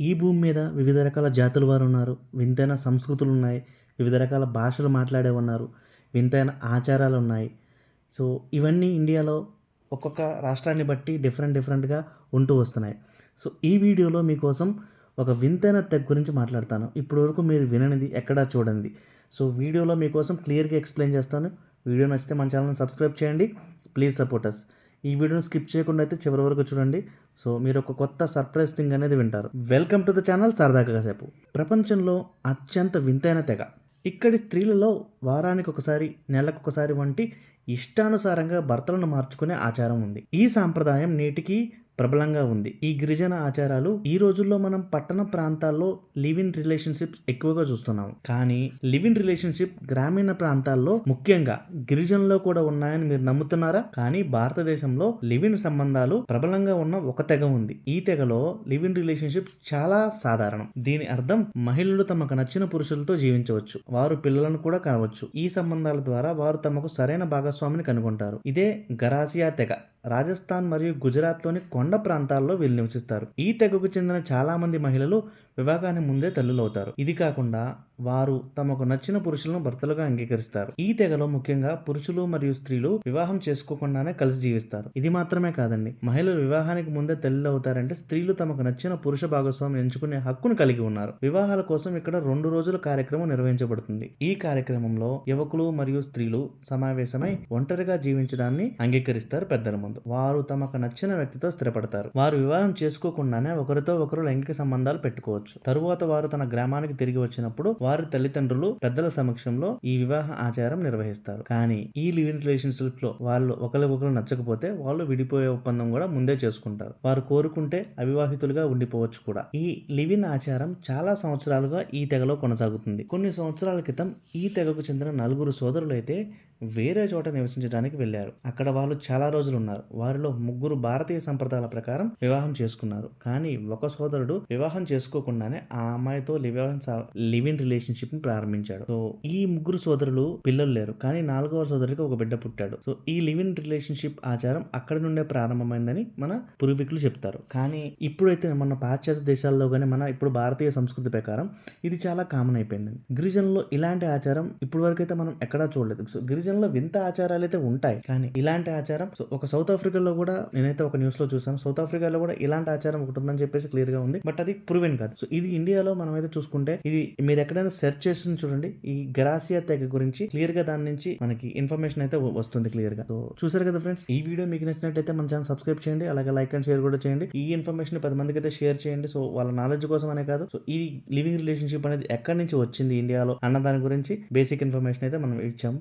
ఈ భూమి మీద వివిధ రకాల జాతుల వారు ఉన్నారు. వింతైన సంస్కృతులు ఉన్నాయి. వివిధ రకాల భాషలు మాట్లాడే ఉన్నారు. వింతైన ఆచారాలు ఉన్నాయి. సో ఇవన్నీ ఇండియాలో ఒక్కొక్క రాష్ట్రాన్ని బట్టి డిఫరెంట్ డిఫరెంట్గా ఉంటూ వస్తున్నాయి. సో ఈ వీడియోలో మీకోసం ఒక వింతైన తెగ్ గురించి మాట్లాడతాను. ఇప్పటివరకు మీరు విననిది ఎక్కడా చూడండి. సో వీడియోలో మీకోసం క్లియర్గా ఎక్స్ప్లెయిన్ చేస్తాను. వీడియో నచ్చితే మన ఛానల్ని సబ్స్క్రైబ్ చేయండి. ప్లీజ్ సపోర్ట్ అస్ ఈ వీడియోని స్కిప్ చేయకుండా అయితే చివరి వరకు చూడండి. సో మీరు ఒక కొత్త సర్ప్రైజ్ థింగ్ అనేది వింటారు. వెల్కమ్ టు ద ఛానల్ సరదాగా కాసేపు ప్రపంచంలో అత్యంత వింతైన తెగ. ఇక్కడి స్త్రీలలో వారానికి ఒకసారి నెలకు ఒకసారి వంటి ఇష్టానుసారంగా భర్తలను మార్చుకునే ఆచారం ఉంది. ఈ సాంప్రదాయం నేటికి ప్రబలంగా ఉంది. ఈ గిరిజన ఆచారాలు ఈ రోజుల్లో మనం పట్టణ ప్రాంతాల్లో లివ్ ఇన్ రిలేషన్షిప్ ఎక్కువగా చూస్తున్నాం. కానీ లివ్ ఇన్ రిలేషన్షిప్ గ్రామీణ ప్రాంతాల్లో ముఖ్యంగా గిరిజనులో కూడా ఉన్నాయని మీరు నమ్ముతున్నారా? కానీ భారతదేశంలో లివ్ ఇన్ సంబంధాలు ప్రబలంగా ఉన్న ఒక తెగ ఉంది. ఈ తెగలో లివ్ ఇన్ రిలేషన్షిప్ చాలా సాధారణం. దీని అర్థం మహిళలు తమకు నచ్చిన పురుషులతో జీవించవచ్చు. వారు పిల్లలను కూడా కావచ్చు. ఈ సంబంధాల ద్వారా వారు తమకు సరైన భాగస్వామిని కనుగొంటారు. ఇదే గరాసియా తెగ. రాజస్థాన్ మరియు గుజరాత్లోని కొండ ప్రాంతాల్లో వీళ్ళు నివసిస్తారు. ఈ తెగకు చెందిన చాలామంది మహిళలు వివాహాన్ని ముందే తల్లులవుతారు. ఇది కాకుండా వారు తమకు నచ్చిన పురుషులను భర్తలుగా అంగీకరిస్తారు. ఈ తెగలో ముఖ్యంగా పురుషులు మరియు స్త్రీలు వివాహం చేసుకోకుండానే కలిసి జీవిస్తారు. ఇది మాత్రమే కాదండి. మహిళలు వివాహానికి ముందే తల్లులు అవుతారంటే స్త్రీలు తమకు నచ్చిన పురుష భాగస్వామిని ఎంచుకునే హక్కును కలిగి ఉన్నారు. వివాహాల కోసం ఇక్కడ రెండు రోజుల కార్యక్రమం నిర్వహించబడుతుంది. ఈ కార్యక్రమంలో యువకులు మరియు స్త్రీలు సమావేశమై ఒంటరిగా జీవించడాన్ని అంగీకరిస్తారు పెద్దల ముందు. వారు తమకు నచ్చిన వ్యక్తితో స్థిరపడతారు. వారు వివాహం చేసుకోకుండానే ఒకరితో ఒకరు లైంగిక సంబంధాలు పెట్టుకోవచ్చు. తరువాత వారు తన గ్రామానికి తిరిగి వచ్చినప్పుడు వారి తల్లిదండ్రులు పెద్దల సమక్షంలో ఈ వివాహ ఆచారం నిర్వహిస్తారు. కానీ ఈ లివ్ ఇన్ రిలేషన్షిప్లో వాళ్ళు ఒకరికొకరు నచ్చకపోతే వాళ్ళు విడిపోయే ఒప్పందం కూడా ముందే చేసుకుంటారు. వారు కోరుకుంటే అవివాహితులుగా ఉండిపోవచ్చు కూడా. ఈ లివ్ ఇన్ ఆచారం చాలా సంవత్సరాలుగా ఈ తెగలో కొనసాగుతుంది. కొన్ని సంవత్సరాల క్రితం ఈ తెగకు చెందిన నలుగురు సోదరులు అయితే వేరే చోట నివసించడానికి వెళ్ళారు. అక్కడ వాళ్ళు చాలా రోజులు ఉన్నారు వారిలో ముగ్గురు భారతీయ సంప్రదాయాల ప్రకారం వివాహం చేసుకున్నారు. కానీ ఒక సోదరుడు వివాహం చేసుకోకుండానే ఆ అమ్మాయితో లివిన్ లివ్ ఇన్ రిలేషన్షిప్ని ప్రారంభించాడు. సో ఈ ముగ్గురు సోదరులు పిల్లలు లేరు. కానీ నాలుగవ సోదరుడికి ఒక బిడ్డ పుట్టాడు. సో ఈ లివ్ ఇన్ రిలేషన్షిప్ ఆచారం అక్కడి నుండే ప్రారంభమైందని మన పూర్వీకులు చెప్తారు. కానీ ఇప్పుడైతే మన పాశ్చాత్య దేశాల్లో కానీ మన ఇప్పుడు భారతీయ సంస్కృతి ప్రకారం ఇది చాలా కామన్ అయిపోయింది గిరిజనులు ఇలాంటి ఆచారం ఇప్పుడు వరకు అయితే మనం ఎక్కడా చూడలేదు. సో గిరిజనులో వింత ఆచారాలు అయితే ఉంటాయి కానీ ఇలాంటి ఆచారం సో ఒక సౌత్ ఆఫ్రికాలో కూడా నేనైతే ఒక న్యూస్లో చూసాను సౌత్ ఆఫ్రికాలో కూడా ఇలాంటి ఆచారం ఒకటి ఉందని చెప్పేసి క్లియర్గా ఉంది. బట్ అది ప్రూవెన్ కాదు. సో ఇది ఇండియాలో మనం అయితే చూసుకుంటే ఇది మీరు ఎక్కడైనా సెర్చ్ చేస్తుంది చూడండి. ఈ గ్రాసియా తెగ గురించి క్లియర్గా దాని నుంచి మనకి ఇన్ఫర్మేషన్ అయితే వస్తుంది క్లియర్గా సో చూసారు కదా ఫ్రెండ్స్? ఈ వీడియో మీకు నచ్చినట్లయితే మన ఛానల్ సబ్స్క్రైబ్ చేయండి. అలాగే లైక్ అండ్ షేర్ కూడా చేయండి. ఈ ఇన్ఫర్మేషన్ పది మందికి అయితే షేర్ చేయండి. సో వాళ్ళ నాలెడ్జ్ కోసం అనే కాదు. సో ఈ లివింగ్ రిలేషన్షిప్ అనేది ఎక్కడి నుంచి వచ్చింది ఇండియాలో అన్న దాని గురించి బేసిక్ ఇన్ఫర్మేషన్ అయితే మనం ఇచ్చాం